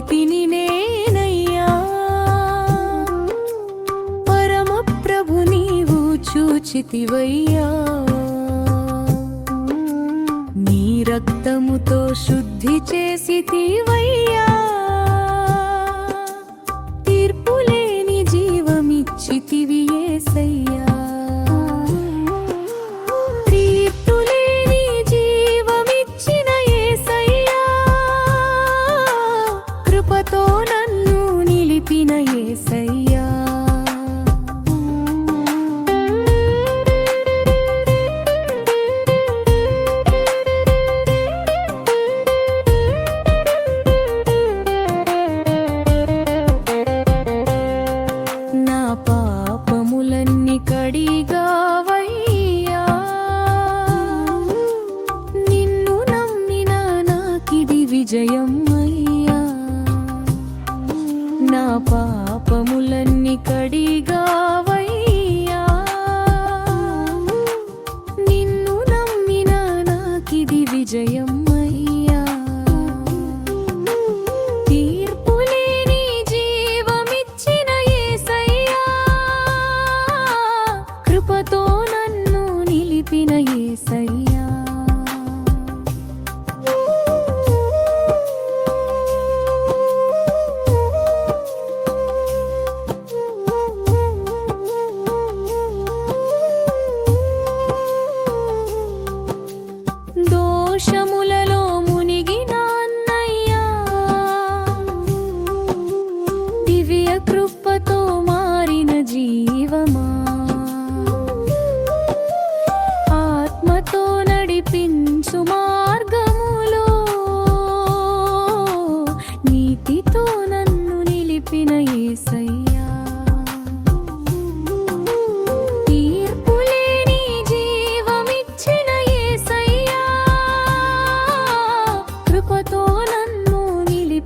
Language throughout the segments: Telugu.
బ్రతికి తిని నేనయ్యా. పరమ ప్రభు నీవు చూచితివయ్యా. నీ రక్తముతో శుద్ధి చేసి చేసితివయ్యా విజయం అయ్యా నా పాపములన్నీ కడిగా దోషములలో మునిగిన దివ్య కృపతో మారిన జీవమా. ఆత్మతో నడిపించుమా.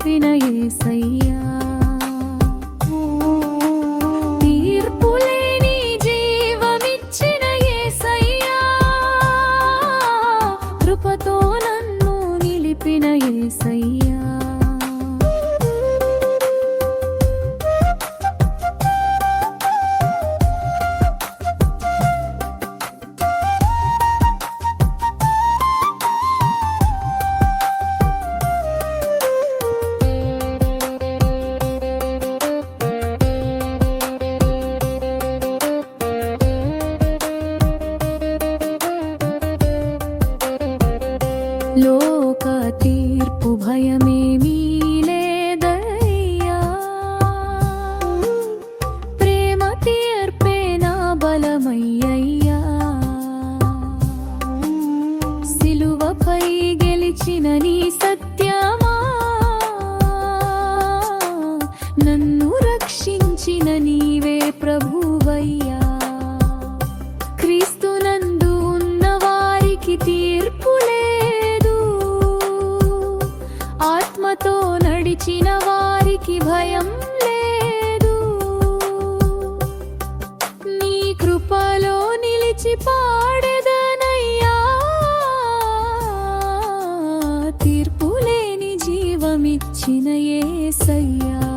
வினையே లోక తీర్పు భయమేమీ లేదయ్యా. ప్రేమ తీర్పే నా బలమయ్యయ్యా. సిలువపై గెలిచిన నీ ఆత్మతో నడిచిన వారికి భయం లేదు. నీ కృపలో నిలిచి పాడెదనయ్యా. తీర్పు లేని జీవమిచ్చిన సయ్యా